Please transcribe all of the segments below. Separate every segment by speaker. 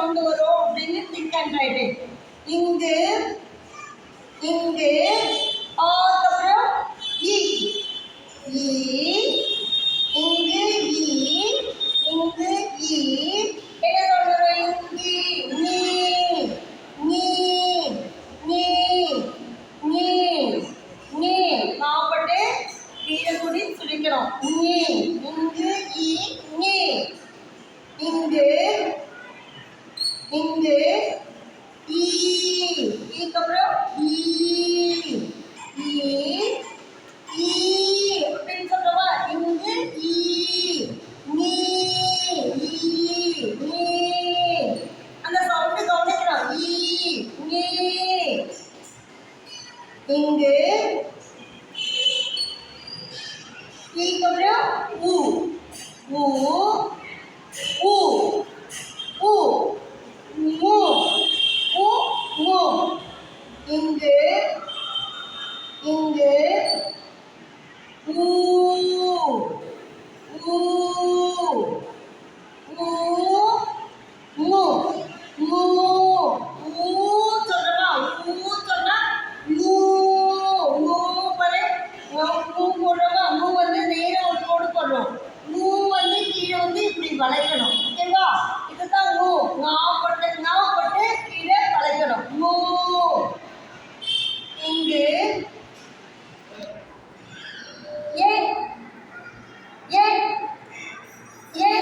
Speaker 1: கொண்டு வரும் அப்படின்னு திங்க் அண்ட் ரைட் இங்கு இங்கு ஆக்கப்புறம் இ ஈ இங்கு ஈ இங்கு ஈ என்ன சொல்றோம் இங்கு நீ நீ நீ நீ நீ சாப்பிட்டு கீழே குடி சுழிக்கணும் நீ இங்கு ஈ நீ இங்கு இங்கு ஈ ஈக்கு அப்புறம் ஈ ஈ ஈ அப்படின்னு சொல்றவா இங்கு ஈ நீ ஈ நீ அந்த சவுண்டு கவனிக்கிறோம் ஈ நீ இங்கு ஈக்கு அப்புறம் ஊ ஊ ஊ ஊ மூ ஊ மூ இங்கு இங்கு ஊ ஊ ஊ மூ மூ ஊ சொல்றா ஊ சொன்னா மூ மூ பாரு மூ போடுறவா மூ வந்து நேரா ஒரு கோடு போடுறோம் மூ வந்து கீழே வந்து இப்படி வளைக்கணும். ஓகேவா இதுதான் ஊ. நாப்பட்டு நாப்பட்டு கீழே வளைக்கணும். ஊ. இங்கு. ஏ. ஏ. ஏ.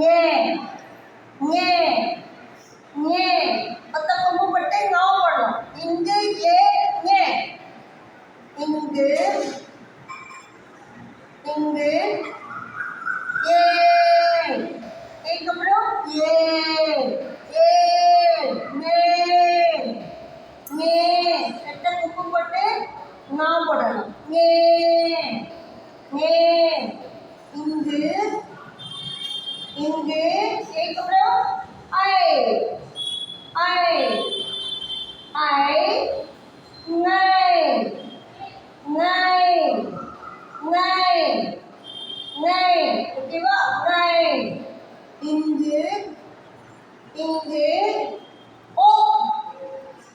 Speaker 1: ஏ. ஏ. ஏ. பத்த கொம்பு பட்டு ngா இங்கு ஏ ஏ. இங்கு. இங்கு ஏ ஏக்கு அப்புறம் ஏ ஏ மே மே ரெட்ட குப்பு போட்டு நான் போடணும் ஏ ஏ இங்கு இங்கு ஏக்கு I I I nine nine nine nine ஓகேவா? நைன் இங்கு இங்கு ஓ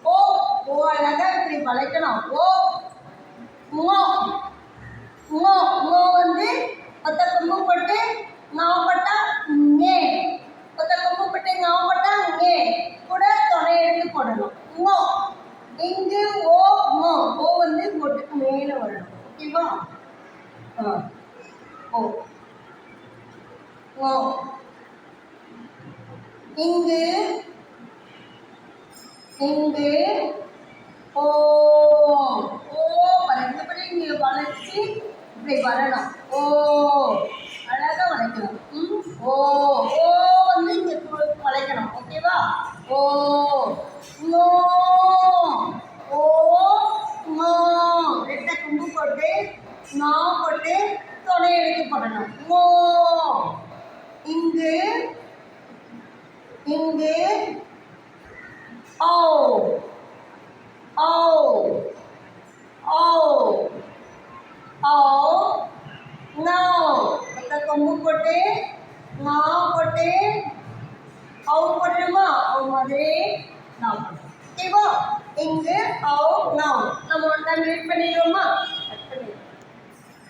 Speaker 1: ஓ ஓ அழகா இப்படி வளைக்கணும். ஓ மோ மோ மோ வந்து ஒத்த கொம்பு போட்டு நான் பட்டா நே ஒத்த கொம்பு போட்டு நான் பட்டா நே கூட துணை எடுத்து போடணும் மோ இங்கு ஓ மோ ஓ வந்து பொட்டுக்கு மேலே வரணும் ஓகேவா ஆ ஓ. ஓ இங்கு. இங்கு. ஓ. ஓ. வளைக்கப்படி இங்கே வளைச்சி. இப்படி வரணும். ஓ. அழகாக வளைக்கணும். ம். ஓ. ஓ வந்து இங்கே வளைக்கணும். ஓகேவா ஓ. நோ ஓ. நோ ரெட்டை கும்பு போட்டு நா பண்ணணும். ஓ! இங்கு இங்கு ஓ ஓ ஓ ஓ நோ. அந்த கொம்பு போட்டு நான் போட்டு அவு போட்டுமா அவு மாதிரி நான் போட்டேன் ஓகேவா இங்கு அவு நான் நம்ம ஒன் டைம் ரீட் பண்ணிடுவோமா?